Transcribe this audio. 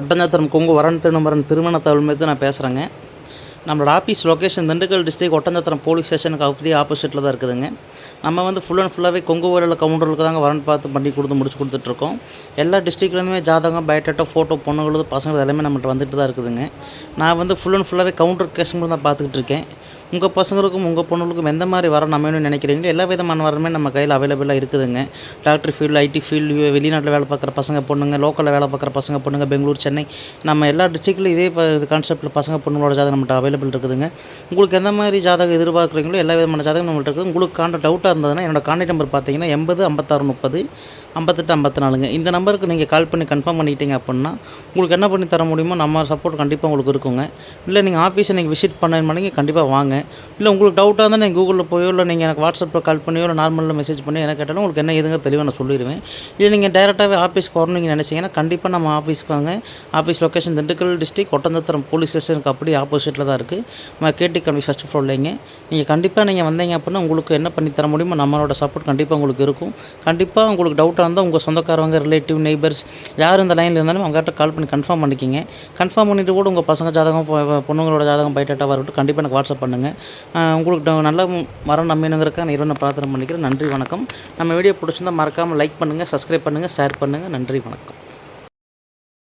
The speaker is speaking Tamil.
ஒட்டஞ்சத்திரம் கொங்கு வரன் திருநம்பரன் திருமண தகவல் நான் பேசுகிறேங்க நம்மளோட office location Dindigul district Oddanchatram police ஸ்டேஷனுக்கு அப்படியே ஆப்போசிட்டில் தான் இருக்குதுங்க. நம்ம வந்து ஃபுல் அண்ட் ஃபுல்லாகவே கொங்கு ஊரில் கவுண்டருக்கு தாங்க வரன் பார்த்து பண்ணி கொடுத்து முடிச்சு கொடுத்துட்ருக்கோம் எல்லா டிஸ்ட்ரிக்ட்லேருந்துமே ஜாதகம் பயோடேட்டா ஃபோட்டோ பொண்ணுங்களது பசங்கள் எல்லாமே நம்மள்ட்ட வந்துட்டு தான் இருக்குதுங்க. நான் வந்து ஃபுல் அண்ட் ஃபுல்லாகவே கவுண்டர் கேஷன் தான் பார்த்துக்கிட்டு இருக்கேன். உங்கள் பசங்களுக்கும் உங்கள் பொண்ணுங்களுக்கும் எந்த மாதிரி வரம் அமையணும்னு நினைக்கிறீங்களோ எல்லா விதமான வரமே நம்ம கையில் அவைலபிளாக இருக்குதுங்க. டாக்டர் ஃபீல்டு ஐடி ஃபீல்டு வெளிநாட்டில் வேலை பார்க்குற பசங்க பொண்ணுங்க லோக்கலில் வேலை பார்க்குற பசங்க பொண்ணுங்க பெங்களூர் சென்னை நம்ம எல்லா டிஸ்ட்ரிக்ட்லையும் இதே இது கான்செப்ட்டில் பசங்க பொண்ணுங்களோட ஜாதகம் நம்மகிட்ட அவைலபிள் இருக்குதுங்க. உங்களுக்கு எந்த மாதிரி ஜாதகம் எதிர்பார்க்குறீங்களோ எல்லா விதமான ஜாதகம் நம்மள்ட்ட இருக்குது. உங்களுக்கு காண்ட டவுட்டாக இருந்ததுன்னா என்னோட கான்டாக்ட் நம்பர் பார்த்தீங்கன்னா எண்பது ஐம்பத்தாறு முப்பது ஐம்பத்தெட்டு ஐம்பத்தி நாலுங்க இந்த நம்பருக்கு நீங்கள் கால் பண்ணி கன்ஃபார்ம் பண்ணிட்டீங்க அப்படின்னா உங்களுக்கு என்ன பண்ணி தர முடியுமோ நம்ம சப்போர்ட் கண்டிப்பாக உங்களுக்கு இருக்குங்க. இல்லை நீங்கள் ஆஃபீஸை நீங்கள் விசிட் பண்ண கண்டிப்பாக வாங்க. இல்லை உங்களுக்கு டவுட்டாக இருந்தால் நீங்கள் கூகுளில் போயோ இல்லை நீங்கள் எனக்கு வாட்ஸ்அப்பில் கால் பண்ணியோ இல்லை நார்மலில் மெசேஜ் பண்ணி என்ன கேட்டாலும் உங்களுக்கு என்ன எதுங்க தெளிவாக நான் சொல்லிடுவேன் இல்லை நீங்கள் டேரெக்டாகவே ஆஃபீஸ்க்கு வரணும் நீங்கள் நினச்சிங்கன்னா கண்டிப்பாக நம்ம ஆஃபீஸ்க்கு வாங்க. Office location Dindigul district Oddanchatram police ஸ்டேஷனுக்கு அப்படியே ஆப்போசிட்டில் தான் இருக்குது நம்ம கேட்டி கல்வி ஃபஸ்ட் ஃப்ளோர்லைங்க நீங்கள் கண்டிப்பாக நீங்கள் வந்தீங்க அப்படின்னா உங்களுக்கு என்ன பண்ணி தர முடியுமோ நம்மளோட சப்போர்ட் கண்டிப்பாக உங்களுக்கு இருக்கும். கண்டிப்பாக உங்களுக்கு டவுட் யார்கிட்ட இருந்தால் உங்கள் சொந்தக்காரவங்க ரிலேட்டிவ் நெய்பர்ஸ் யார் இந்த லைனில் இருந்தாலும் அவங்ககிட்ட கால் பண்ணி கன்ஃபார்ம் பண்ணிக்கிங்க. கன்ஃபார்ம் பண்ணிவிட்டு கூட உங்கள் பசங்க ஜாதகம் பொண்ணுங்களோட ஜாதகம் பைட்டாட்டாக வரட்டும். கண்டிப்பாக எனக்கு வாட்ஸ்அப் பண்ணுங்கள் உங்களுக்கு ட- நல்ல மரம் நம்பினுங்கிறக்காக நான் இறைவனை பிரார்த்தனை பண்ணிக்கிறேன். நன்றி வணக்கம். நம்ம வீடியோ பிடிச்சிருந்தா மறக்காமல் லைக் பண்ணுங்கள் சப்ஸ்கிரைப் பண்ணுங்கள் ஷேர் பண்ணுங்கள் நன்றி வணக்கம்.